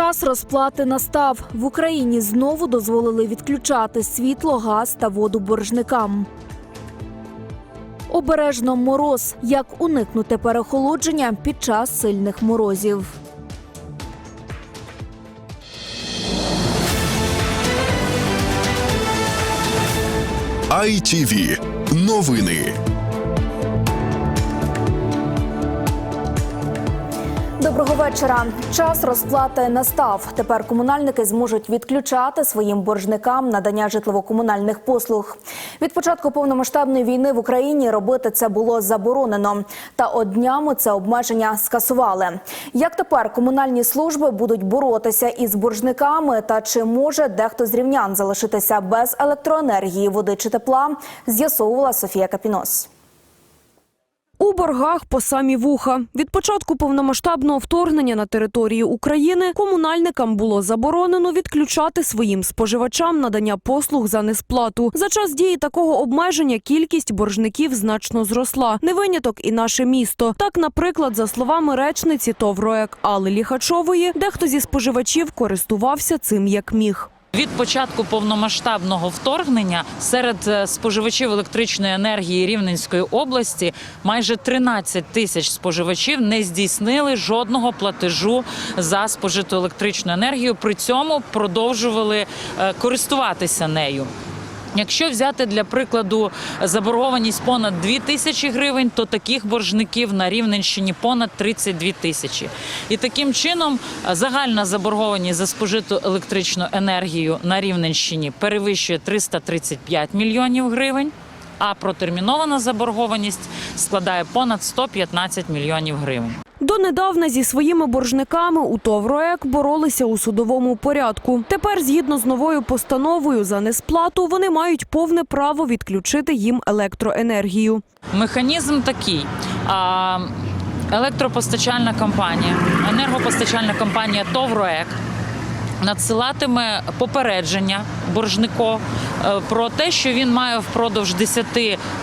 Час розплати настав. В Україні знову дозволили відключати світло, газ та воду боржникам. Обережно мороз. Як уникнути переохолодження під час сильних морозів. ITV. Новини. Доброго вечора. Час розплати настав. Тепер комунальники зможуть відключати своїм боржникам надання житлово-комунальних послуг. Від початку повномасштабної війни в Україні робити це було заборонено. Та от днями це обмеження скасували. Як тепер комунальні служби будуть боротися із боржниками? Та чи може дехто з рівнян залишитися без електроенергії, води чи тепла? З'ясовувала Софія Капінос. У боргах по самі вуха. Від початку повномасштабного вторгнення на територію України комунальникам було заборонено відключати своїм споживачам надання послуг за несплату. За час дії такого обмеження кількість боржників значно зросла. Не виняток і наше місто. Так, наприклад, за словами речниці ТОВ «РОЕК» Алли Ліхачової, дехто зі споживачів користувався цим як міг. Від початку повномасштабного вторгнення серед е, споживачів електричної енергії Рівненської області майже 13 тисяч споживачів не здійснили жодного платежу за спожиту електричну енергію. При цьому продовжували е, користуватися нею. Якщо взяти для прикладу заборгованість понад 2 тисячі гривень, то таких боржників на Рівненщині понад 32 тисячі. І таким чином е, загальна заборгованість за спожиту електричну енергію на Рівненщині перевищує 335 мільйонів гривень. А протермінована заборгованість складає понад 115 мільйонів гривень. Донедавна зі своїми боржниками у ТОВ «РОЕК» боролися у судовому порядку. Тепер, згідно з новою постановою за несплату, вони мають повне право відключити їм електроенергію. Механізм такий. А, електропостачальна компанія, енергопостачальна компанія ТОВРОЕК надсилатиме попередження боржнику про те, що він має впродовж 10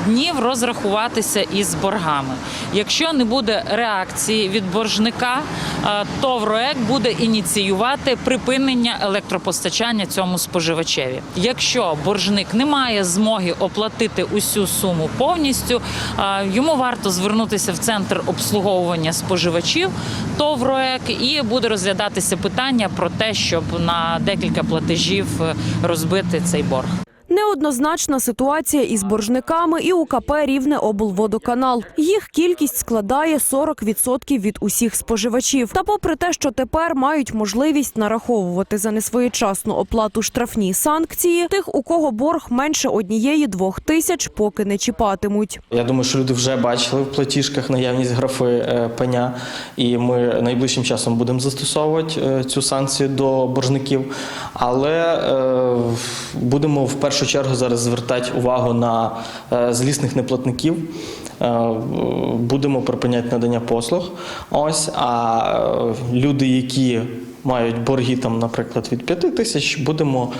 днів розрахуватися із боргами. Якщо не буде реакції від боржника, е, ТОВРОЕК буде ініціювати припинення електропостачання цьому споживачеві. Якщо боржник не має змоги оплатити усю суму повністю, е, йому варто звернутися в центр обслуговування споживачів ТОВРОЕК і буде розглядатися питання про те, щоб на декілька платежів е, розбити цей борг. Неоднозначна ситуація із боржниками і у КП «Рівне облводоканал». Їх кількість складає 40% від усіх споживачів. Та попри те, що тепер мають можливість нараховувати за несвоєчасну оплату штрафні санкції, тих, у кого борг менше однієї-двох тисяч, поки не чіпатимуть. Я думаю, що люди вже бачили в платіжках наявність графи е, пеня, і ми найближчим часом будемо застосовувати е, цю санкцію до боржників. Але е, будемо в першу чергу зараз звертати увагу на е, злісних неплатників. Е, Будемо припиняти надання послуг. Ось а е, люди, які мають борги, там, наприклад, від 5 тисяч, будемо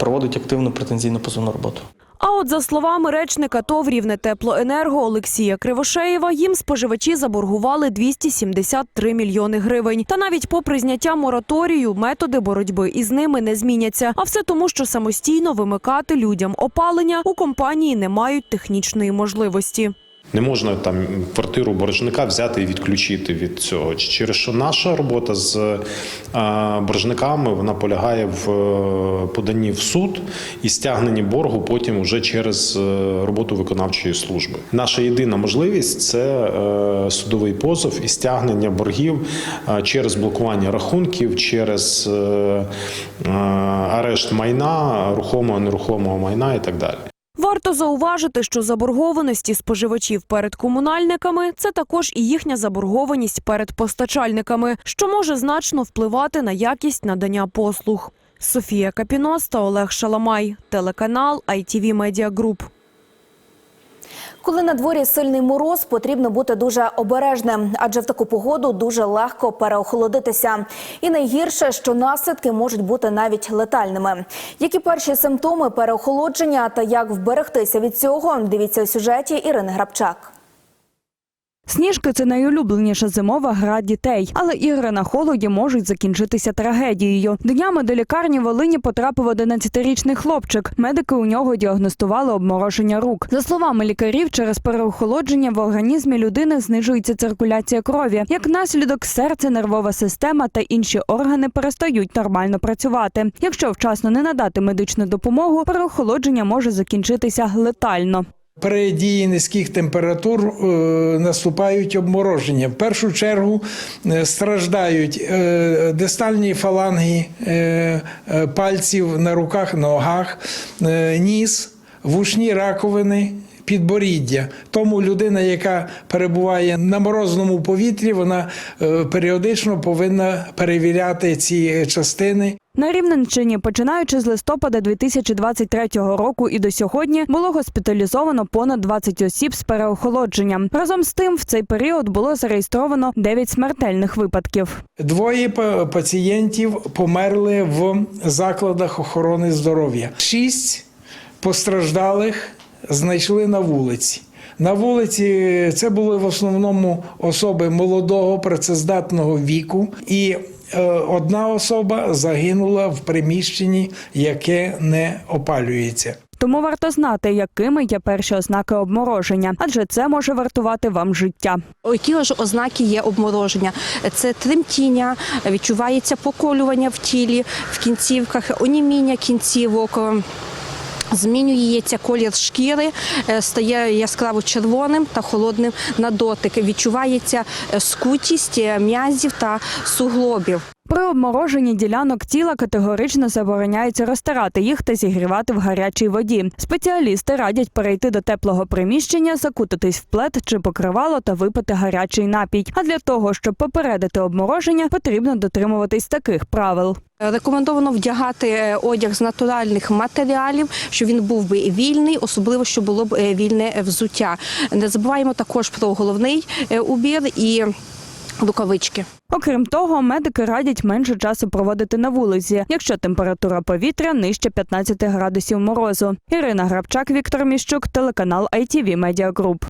проводити активну претензійну позовну роботу. А от за словами речника ТОВ «Рівне Теплоенерго» Олексія Кривошеєва, їм споживачі заборгували 273 мільйони гривень. Та навіть попри зняття мораторію, методи боротьби із ними не зміняться. А все тому, що самостійно вимикати людям опалення у компанії не мають технічної можливості. Не можна там квартиру боржника взяти і відключити від цього. Через що наша робота з е, боржниками вона полягає в е, поданні в суд і стягненні боргу потім уже через е, роботу виконавчої служби. Наша єдина можливість це судовий позов і стягнення боргів через блокування рахунків, через арешт майна, рухомого, нерухомого майна і так далі. Варто зауважити, що заборгованості споживачів перед комунальниками це також і їхня заборгованість перед постачальниками, що може значно впливати на якість надання послуг. Софія Капінос та Олег Шаламай, телеканал ITV Media Group. Коли на дворі сильний мороз, потрібно бути дуже обережним, адже в таку погоду дуже легко переохолодитися. І найгірше, що наслідки можуть бути навіть летальними. Які перші симптоми переохолодження та як вберегтися від цього, дивіться у сюжеті Ірини Грабчак. Сніжки це найулюбленіша зимова гра дітей, але ігри на холоді можуть закінчитися трагедією. Днями до лікарні Волині потрапив 11-річний хлопчик. Медики у нього діагностували обмороження рук. За словами лікарів, через переохолодження в організмі людини знижується циркуляція крові. Як наслідок, серце, нервова система та інші органи перестають нормально працювати. Якщо вчасно не надати медичну допомогу, переохолодження може закінчитися летально. При дії низьких температур е, наступають обмороження. В першу чергу е, страждають е, дистальні фаланги пальців на руках, ногах, ніс, вушні раковини. Підборіддя. Тому людина, яка перебуває на морозному повітрі, вона е, періодично повинна перевіряти ці частини На Рівненщині, починаючи з листопада 2023 року і до сьогодні, було госпіталізовано понад 20 осіб з переохолодженням. Разом з тим, в цей період було зареєстровано 9 смертельних випадків. Двоє пацієнтів померли в закладах охорони здоров'я. Шість постраждалих знайшли на вулиці. На вулиці це були в основному особи молодого працездатного віку, і е, одна особа загинула в приміщенні, яке не опалюється. Тому варто знати, якими є перші ознаки обмороження, адже це може вартувати вам життя. Які ж ознаки є обмороження? Це тремтіння, відчувається поколювання в тілі, в кінцівках, оніміння кінцівок. Змінюється колір шкіри, е, стає яскраво червоним та холодним на дотик. Відчувається е, скутість е, м'язів та суглобів. При обмороженні ділянок тіла категорично забороняється розтирати їх та зігрівати в гарячій воді. Спеціалісти радять перейти до теплого приміщення, закутатись в плед чи покривало та випити гарячий напій. А для того, щоб попередити обмороження, потрібно дотримуватись таких правил. Рекомендовано вдягати е, одяг з натуральних матеріалів, щоб він був би вільний, особливо щоб було б е, вільне взуття. Не забуваємо також про головний е, убір і рукавички. Окрім того, медики радять менше часу проводити на вулиці, якщо температура повітря нижче 15 градусів морозу. Ірина Грабчак, Віктор Міщук, телеканал ITV Media Group.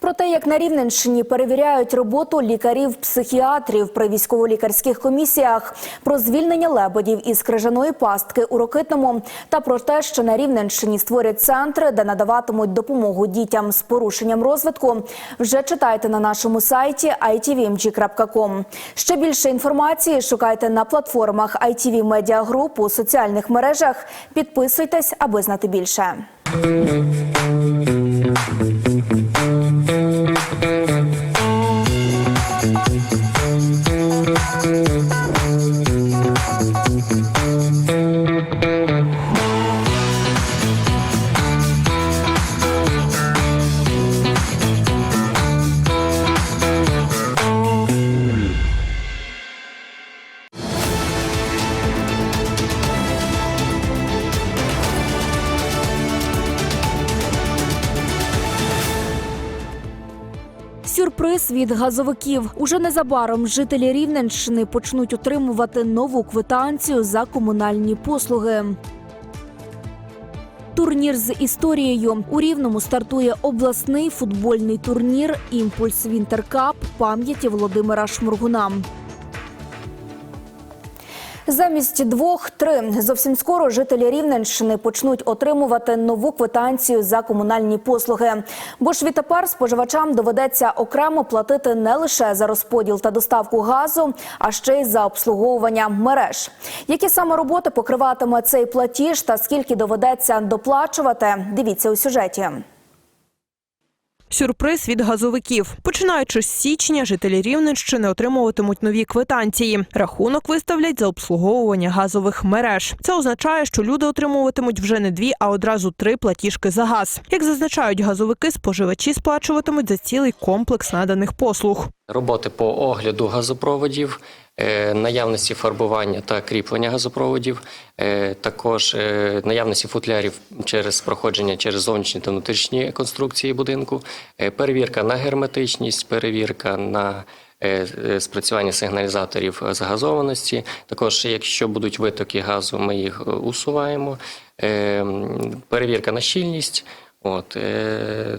Про те, як на Рівненщині перевіряють роботу лікарів-психіатрів при військово-лікарських комісіях, про звільнення лебедів із крижаної пастки у Рокитному та про те, що на Рівненщині створять центри, де надаватимуть допомогу дітям з порушенням розвитку, вже читайте на нашому сайті itvmg.com. Ще більше інформації шукайте на платформах ITV Media Group у соціальних мережах. Підписуйтесь, аби знати більше. Від газовиків. Уже незабаром жителі Рівненщини почнуть отримувати нову квитанцію за комунальні послуги. Турнір з історією у Рівному стартує обласний футбольний турнір Імпульс Вінтеркап пам'яті Володимира Шмургуна. Замість двох-три зовсім скоро жителі Рівненщини почнуть отримувати нову квитанцію за комунальні послуги. Бо ж відтепер споживачам доведеться окремо платити не лише за розподіл та доставку газу, а ще й за обслуговування мереж. Які саме роботи покриватиме цей платіж та скільки доведеться доплачувати? Дивіться у сюжеті. Сюрприз від газовиків. Починаючи з січня, жителі Рівненщини отримуватимуть нові квитанції. Рахунок виставлять за обслуговування газових мереж. Це означає, що люди отримуватимуть вже не дві, а одразу три платіжки за газ. Як зазначають газовики, споживачі сплачуватимуть за цілий комплекс наданих послуг. роботи по огляду газопроводів, наявності фарбування та кріплення газопроводів, е, також е, наявності футлярів через проходження через зовнішні та внутрішні конструкції будинку, е, перевірка на герметичність, перевірка на е, е, спрацювання сигналізаторів загазованості. Також, якщо будуть витоки газу, ми їх е, усуваємо. Е, Перевірка на щільність. От, е,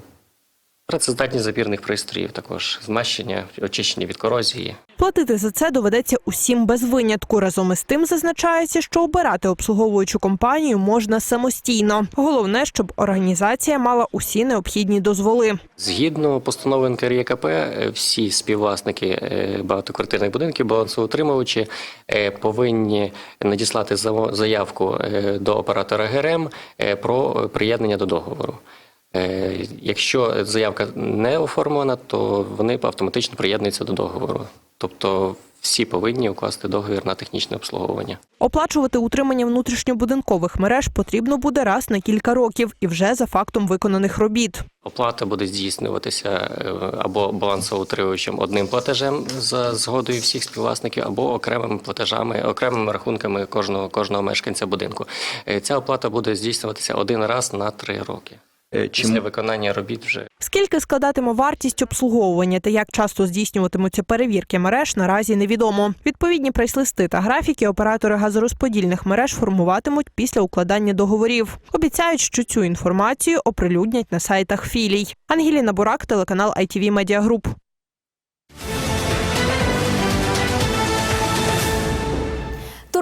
Працездатність запірних пристроїв, також змащення, очищення від корозії. Платити за це доведеться усім без винятку. Разом із тим зазначається, що обирати обслуговуючу компанію можна самостійно. Головне, щоб організація мала усі необхідні дозволи. Згідно постанови НКРЄКП, е, всі співвласники е, багатоквартирних будинків, балансоутримувачі е, повинні надіслати заявку до оператора ГРМ про приєднання до договору. Е, Якщо заявка не оформлена, то вони автоматично приєднуються до договору. Тобто всі повинні укласти договір на технічне обслуговування. Оплачувати утримання внутрішньобудинкових мереж потрібно буде раз на кілька років і вже за фактом виконаних робіт. Оплата буде здійснюватися е, або балансоутримувачем одним платежем за згодою всіх співвласників, або окремими платежами, окремими рахунками кожного кожного мешканця будинку. Е, Ця оплата буде здійснюватися один раз на три роки. Після виконання робіт вже Скільки складатиме вартість обслуговування та як часто здійснюватимуться перевірки мереж, наразі невідомо. Відповідні прайс-листи та графіки оператори газорозподільних мереж формуватимуть після укладання договорів. Обіцяють, що цю інформацію оприлюднять на сайтах філій. Ангеліна Бурак, телеканал ITV Media Group.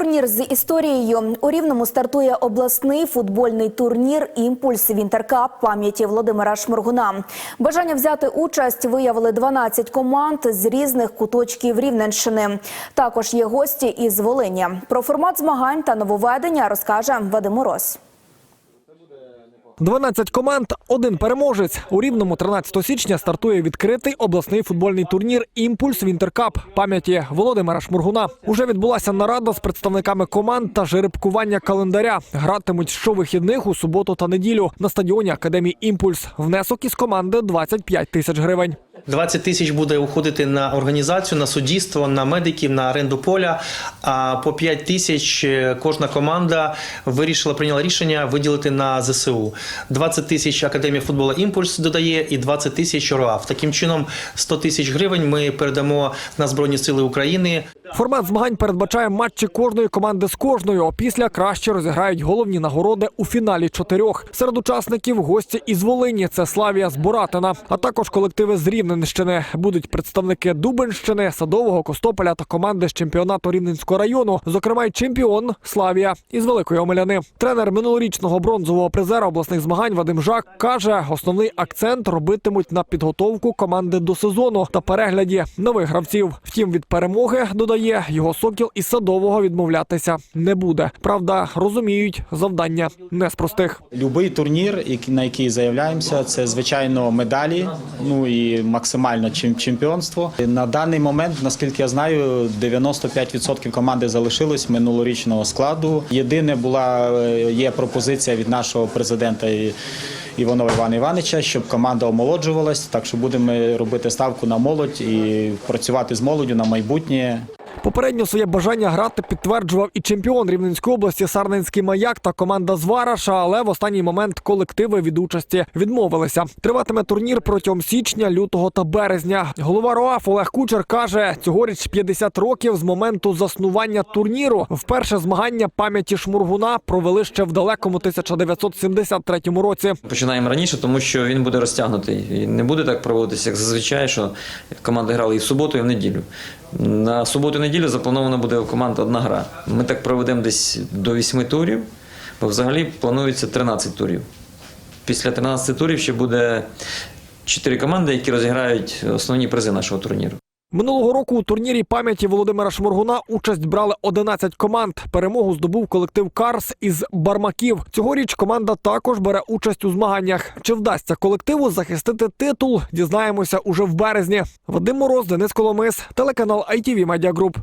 Турнір з історією у рівному стартує обласний футбольний турнір Імпульс Вінтеркап пам'яті Володимира Шморгуна. Бажання взяти участь виявили 12 команд з різних куточків Рівненщини. Також є гості із Волині. Про формат змагань та нововведення розкаже Вадим Мороз. 12 команд, один переможець. У Рівному 13 січня стартує відкритий обласний футбольний турнір Імпульс Вінтеркап пам'яті Володимира Шмургуна. Уже відбулася нарада з представниками команд та жеребкування календаря. Гратимуть щовихідних у суботу та неділю на стадіоні Академії Імпульс. Внесок із команди 25 тисяч гривень. 20 тисяч буде уходити на організацію, на суддівство, на медиків, на оренду поля. А по 5 тисяч е, кожна команда вирішила, прийняла рішення виділити на ЗСУ. 20 тисяч Академія футболу Імпульс додає і 20 тисяч РОАФ. Таким чином, 100 тисяч гривень ми передамо на Збройні Сили України. Формат змагань передбачає матчі кожної команди з кожною. Опісля краще розіграють головні нагороди у фіналі чотирьох. Серед учасників гості із Волині це Славія з Боратина, а також колективи з Рівненщини. Будуть представники Дубенщини, Садового, Костополя та команди з чемпіонату Рівненського району, зокрема й чемпіон Славія із Великої Омеляни. Тренер минулорічного бронзового призера обласних змагань Вадим Жак каже, основний акцент робитимуть на підготовку команди до сезону та перегляді нових гравців. Втім, від перемоги додає його сокіл із садового відмовлятися не буде. Правда, розуміють, завдання не з простих. Любий турнір, на який заявляємося, це звичайно медалі, ну і максимально чем- чемпіонство. На даний момент, наскільки я знаю, 95% команди залишилось минулорічного складу. Єдине була е, є пропозиція від нашого президента Іванова Івана Івановича, щоб команда омолоджувалась. Так що будемо робити ставку на молодь і працювати з молоддю на майбутнє. Попередньо своє бажання грати підтверджував і чемпіон Рівненської області Сарненський маяк та команда з Вараша, але в останній момент колективи від участі відмовилися. Триватиме турнір протягом січня, лютого та березня. Голова РОАФ Олег Кучер каже, цьогоріч 50 років з моменту заснування турніру. Вперше змагання пам'яті Шмургуна провели ще в далекому 1973 році. Починаємо раніше, тому що він буде розтягнутий. І не буде так проводитися, як зазвичай, що команди грали і в суботу, і в неділю. На суботу і неділю запланована буде у команд одна гра. Ми так проведемо десь до 8 турів, бо взагалі планується 13 турів. Після 13 турів ще буде 4 команди, які розіграють основні призи нашого турніру. Минулого року у турнірі пам'яті Володимира Шморгуна участь брали 11 команд. Перемогу здобув колектив Карс із Бармаків. Цьогоріч команда також бере участь у змаганнях. Чи вдасться колективу захистити титул? Дізнаємося уже в березні. Вадим Мороз, Денис Коломис, телеканал ITV Media Group.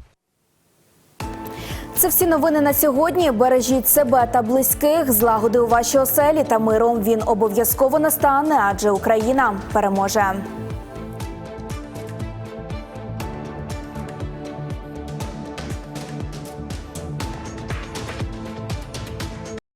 Це всі новини на сьогодні. Бережіть себе та близьких, злагоди у вашій оселі та миром він обов'язково настане, адже Україна переможе.